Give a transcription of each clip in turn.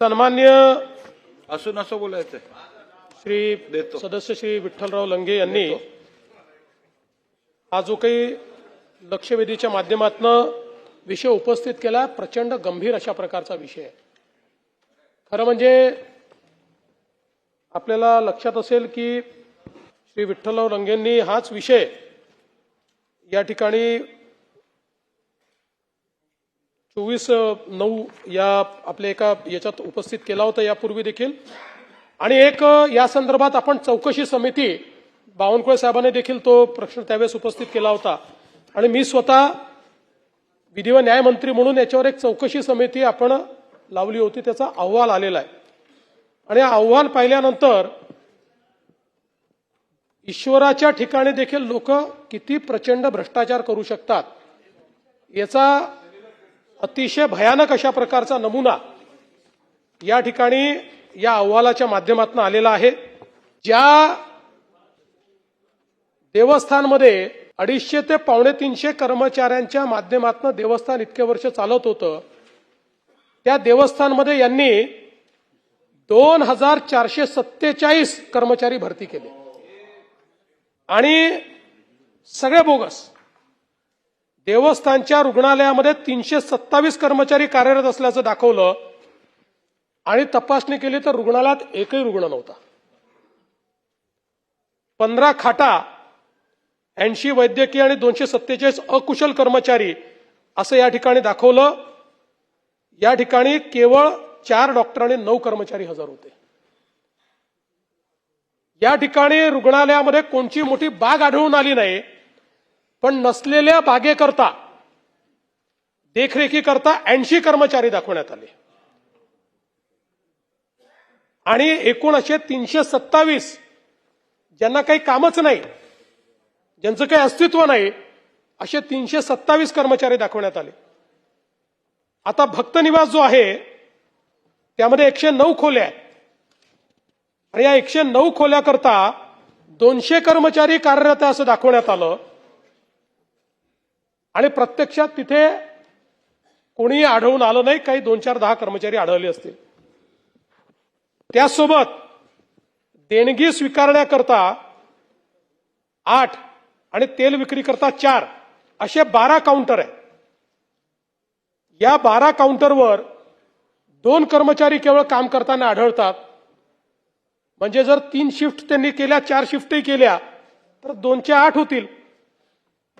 सन्मान्य असून असं बोलायचंय. श्री देतो. सदस्य श्री विठ्ठलराव लंगे यांनी हा जो काही लक्षवेधीच्या माध्यमातून विषय उपस्थित केला प्रचंड गंभीर अशा प्रकारचा विषय आहे. खरं म्हणजे आपल्याला लक्षात असेल की श्री विठ्ठलराव लंगेंनी हाच विषय या ठिकाणी चोवीस नऊ या आपल्या एका याच्यात उपस्थित केला होता यापूर्वी देखील. आणि एक या संदर्भात आपण चौकशी समिती बावनकुळे साहेबांनी देखील तो प्रश्न त्यावेळेस उपस्थित केला होता. आणि मी स्वतः विधी व न्यायमंत्री म्हणून याच्यावर एक चौकशी समिती आपण लावली होती त्याचा अहवाल आलेला आहे. आणि हा अहवाल पाहिल्यानंतर ईश्वराच्या ठिकाणी देखील लोक किती प्रचंड भ्रष्टाचार करू शकतात याचा अतिशय भयानक अशा प्रकारचा नमुना या ठिकाणी या अहवालाच्या माध्यमातून आलेला आहे. ज्या देवस्थानमध्ये अडीचशे ते पावणे तीनशे कर्मचाऱ्यांच्या माध्यमातून देवस्थान इतके वर्ष चालत होतं त्या देवस्थानमध्ये यांनी दोन हजार चारशे सत्तेचाळीस कर्मचारी भरती केले. आणि सगळे बोगस देवस्थानच्या रुग्णालयामध्ये तीनशे सत्तावीस कर्मचारी कार्यरत असल्याचं दाखवलं. आणि तपासणी केली तर रुग्णालयात एकही रुग्ण नव्हता. पंधरा खाटा ऐंशी वैद्यकीय आणि दोनशे सत्तेचाळीस अकुशल कर्मचारी असं या ठिकाणी दाखवलं. या ठिकाणी केवळ चार डॉक्टर आणि नऊ कर्मचारी हजर होते. या ठिकाणी रुग्णालयामध्ये कोणची मोठी बाग आढळून आली नाही. पण नसलेल्या बागेकरता देखरेखीकरता ऐंशी कर्मचारी दाखवण्यात आले. आणि एकूण असे तीनशे सत्तावीस ज्यांना काही कामच नाही ज्यांचं काही अस्तित्व नाही असे तीनशे सत्तावीस कर्मचारी दाखवण्यात आले. आता भक्त निवास जो आहे त्यामध्ये एकशे नऊ खोल्या आहेत. आणि या एकशे नऊ खोल्याकरता दोनशे कर्मचारी कार्यरत आहे असं दाखवण्यात आलं. आणि प्रत्यक्षात तिथे कोणीही आढळून आलं नाही. काही दोन चार दहा कर्मचारी आढळले असतील. त्यासोबत देणगी स्वीकारण्याकरता आठ आणि तेल विक्रीकरता चार असे बारा काउंटर आहे या बारा काउंटरवर दोन कर्मचारी केवळ काम करताना आढळतात. म्हणजे जर तीन शिफ्ट त्यांनी केल्या चार शिफ्टही केल्या तर दोनशे आठ होतील.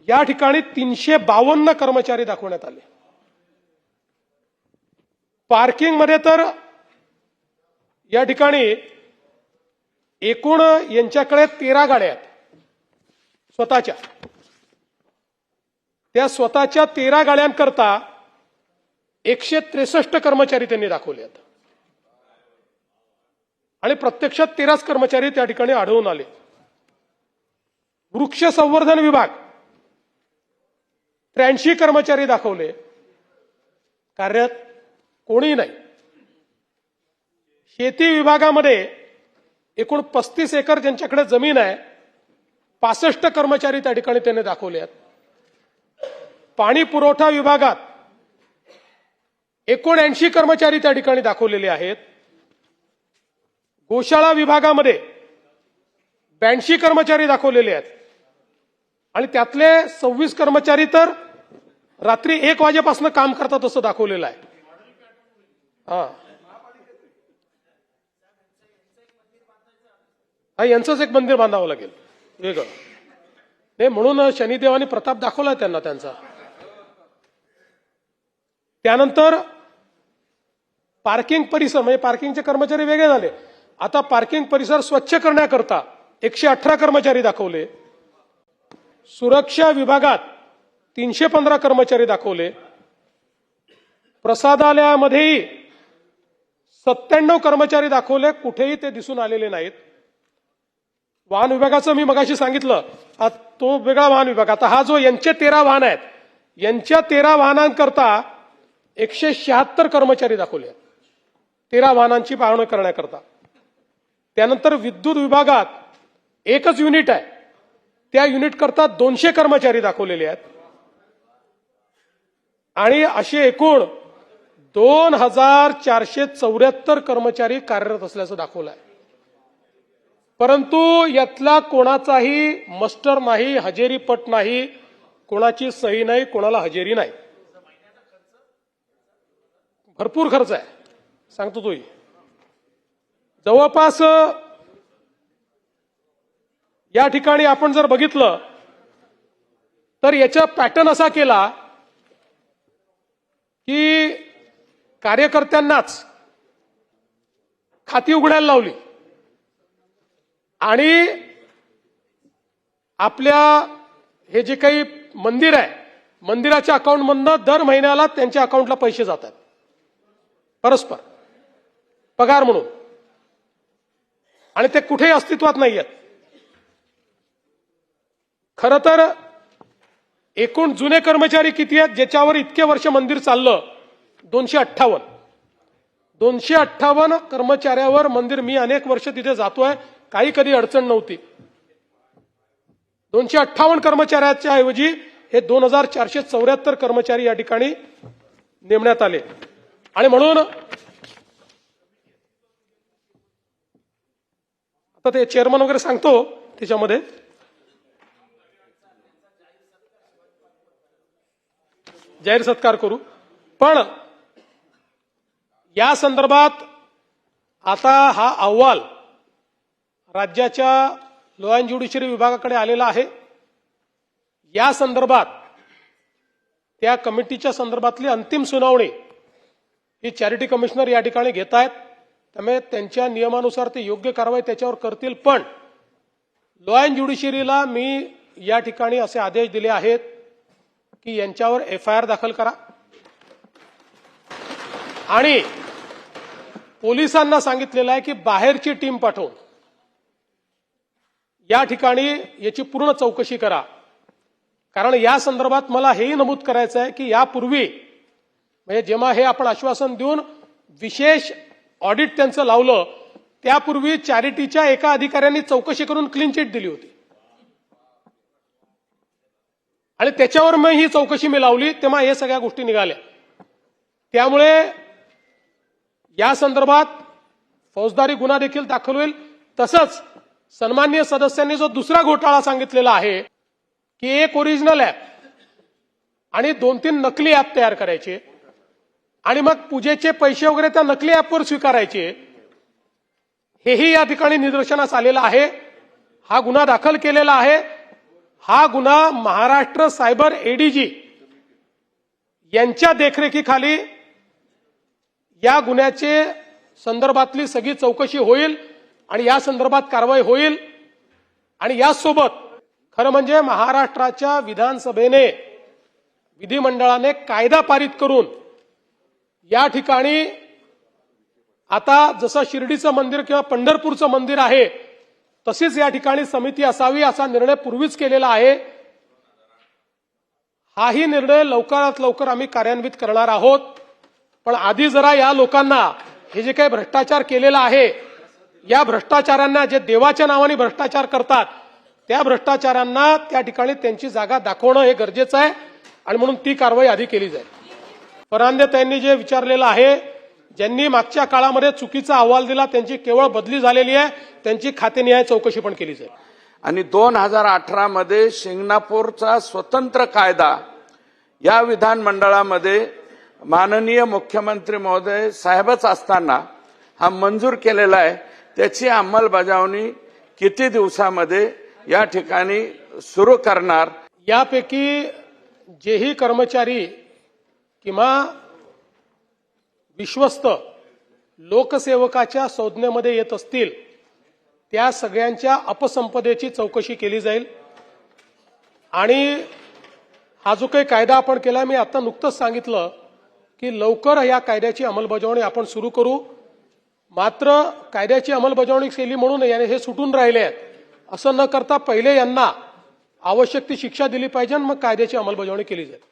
या ठिकाणी तीनशे बावन्न कर्मचारी दाखवण्यात आले. पार्किंगमध्ये तर या ठिकाणी एकूण यांच्याकडे तेरा गाड्या आहेत. स्वतःच्या. त्या स्वतःच्या तेरा गाड्यांकरता एकशे त्रेसष्ट कर्मचारी त्यांनी दाखवले आहेत. आणि प्रत्यक्षात तेराच कर्मचारी त्या ठिकाणी आढळून आले. वृक्ष संवर्धन विभाग त्र्याऐंशी कर्मचारी दाखवले. कार्यरत कोणी नाही. शेती विभागामध्ये एकूण पस्तीस एकर ज्यांच्याकडे जमीन आहे पासष्ट कर्मचारी त्या ठिकाणी त्यांनी दाखवले आहेत. पाणी पुरवठा विभागात एकोणऐंशी कर्मचारी त्या ठिकाणी दाखवलेले आहेत. गोशाळा विभागामध्ये ब्याऐंशी कर्मचारी दाखवलेले आहेत. आणि त्यातले सव्वीस कर्मचारी तर रात्री एक वाजेपासून काम करतात असं दाखवलेलं आहे. हा. यांचंच एक मंदिर बांधावं लागेल. वेगळं नाही म्हणून शनिदेवाने प्रताप दाखवला त्यांना त्यांचा. त्यानंतर पार्किंग परिसर म्हणजे पार्किंगचे कर्मचारी वेगळे झाले. आता पार्किंग परिसर स्वच्छ करण्याकरता एकशे अठरा कर्मचारी दाखवले. सुरक्षा विभागात तीनशे पंधरा कर्मचारी दाखवले. प्रसादालयामध्येही सत्त्याण्णव कर्मचारी दाखवले कुठेही ते दिसून आलेले नाहीत. वाहन विभागाचं मी मगाशी सांगितलं हा तो वेगळा वाहन विभाग. आता हा जो यांचे तेरा वाहन आहेत यांच्या तेरा वाहनांकरता एकशे शहात्तर कर्मचारी दाखवले. आहेत तेरा वाहनांची पाहणी करण्याकरता. त्यानंतर विद्युत विभागात एकच युनिट आहे. त्या युनिट करता दोनशे कर्मचारी दाखवलेले आहेत. आणि असे एकूण दोन हजार चारशे चौऱ्याहत्तर कर्मचारी कार्यरत असल्याचं दाखवलं आहे परंतु यातला कोणाचाही मस्टर नाही हजेरी पट नाही कोणाची सही नाही कोणाला हजेरी नाही. भरपूर खर्च आहे सांगतो तोही. जवळपास या ठिकाणी आपण जर बघितलं तर याचा पॅटर्न असा केला की कार्यकर्त्यांनाच खाती उघडायला लावली. आणि आपल्या हे जे काही मंदिर आहे मंदिराच्या अकाउंटमधनं दर महिन्याला त्यांच्या अकाउंटला पैसे जातात. परस्पर. पगार म्हणून. आणि ते कुठेही अस्तित्वात नाही आहेत खरं तर एकूण जुने कर्मचारी किती आहेत ज्याच्यावर इतके वर्ष मंदिर चाललं? दोनशे अठ्ठावन्न. दोनशे अठ्ठावन्न कर्मचाऱ्यावर मंदिर. मी अनेक वर्ष तिथे जातोय. काही कधी अडचण नव्हती. दोनशे अठ्ठावन्न कर्मचाऱ्याच्या ऐवजी हे दोन हजार चारशे चौऱ्याहत्तर कर्मचारी या ठिकाणी नेमण्यात आले. आणि म्हणून आता ते चेअरमन वगैरे सांगतो त्याच्यामध्ये. जाहीर सत्कार करू. पण या संदर्भात आता हा अहवाल राज्याच्या लॉ अँड ज्युडिशरी विभागाकडे आलेला आहे. या संदर्भात त्या कमिटीच्या संदर्भातली अंतिम सुनावणी ही चॅरिटी कमिशनर या ठिकाणी घेत आहेत. त्यामुळे त्यांच्या नियमानुसार ते योग्य कारवाई त्याच्यावर करतील. पण लॉ अँड ज्युडिशरीला मी या ठिकाणी असे आदेश दिले आहेत. की यांच्यावर एफ आय आर दाखल करा. आणि पोलिसांना सांगितलेलं आहे की बाहेरची टीम पाठवून या ठिकाणी याची पूर्ण चौकशी करा. कारण या संदर्भात मला हेही नमूद करायचं आहे की यापूर्वी म्हणजे जेव्हा हे आपण आश्वासन देऊन विशेष ऑडिट त्यांचं लावलं त्यापूर्वी चॅरिटीच्या एका अधिकाऱ्यांनी चौकशी करून क्लीन चिट दिली होती. आणि त्याच्यावर मग ही चौकशी मी लावली तेव्हा हे सगळ्या गोष्टी निघाल्या. त्यामुळे या संदर्भात फौजदारी गुन्हा देखील दाखल होईल. तसंच सन्मान्य सदस्यांनी जो दुसरा घोटाळा सांगितलेला आहे की एक ओरिजिनल ऍप आणि दोन तीन नकली ऍप तयार करायचे आणि मग पूजेचे पैसे वगैरे त्या नकली ऍपवर स्वीकारायचे हेही या ठिकाणी निदर्शनास आलेलं आहे. हा गुन्हा दाखल केलेला आहे. हा गुन्हा महाराष्ट्र सायबर एडीजी यांच्या देखरेखीखाली या गुन्ह्याचे संदर्भातली सगळी चौकशी होईल आणि या संदर्भात कारवाई होईल. आणि यासोबत खरं म्हणजे महाराष्ट्राच्या विधानसभेने विधिमंडळाने कायदा पारित करून या ठिकाणी आता जसं शिर्डीचं मंदिर किंवा पंढरपूरचं मंदिर आहे तशीच या ठिकाणी समिती असावी असा निर्णय पूर्वीच केलेला आहे. हाही निर्णय लवकरात लवकर आम्ही कार्यान्वित करणार आहोत. पण आधी जरा या लोकांना हे जे काही भ्रष्टाचार केलेला आहे या भ्रष्टाचारांना जे देवाच्या नावाने भ्रष्टाचार करतात त्या भ्रष्टाचारांना त्या ठिकाणी त्यांची जागा दाखवणं हे गरजेचं आहे आणि म्हणून ती कारवाई आधी केली जाईल. परांदे त्यांनी जे विचारलेलं आहे ज्यांनी मागच्या काळामध्ये चुकीचा अहवाल दिला त्यांची केवळ बदली झालेली आहे. त्यांची खातेनिहाय चौकशी पण केली जाईल. आणि दोन हजार अठरा मध्ये शिंगणापूरचा स्वतंत्र कायदा या विधानमंडळामध्ये माननीय मुख्यमंत्री महोदय साहेबच असताना हा मंजूर केलेला आहे. त्याची अंमलबजावणी किती दिवसामध्ये या ठिकाणी सुरू करणार? यापैकी जेही कर्मचारी किंवा विश्वस्त लोकसेवकाच्या संज्ञेमध्ये येत असतील त्या सगळ्यांच्या अपसंपदेची चौकशी केली जाईल. आणि हा जो काही कायदा आपण केला मी आता नुकतंच सांगितलं की लवकर या कायद्याची अंमलबजावणी आपण सुरू करू. मात्र कायद्याची अंमलबजावणी केली म्हणून याने हे सुटून राहिले आहेत. असं न करता पहिले यांना आवश्यक ती शिक्षा दिली पाहिजे आणि मग कायद्याची अंमलबजावणी केली जाईल.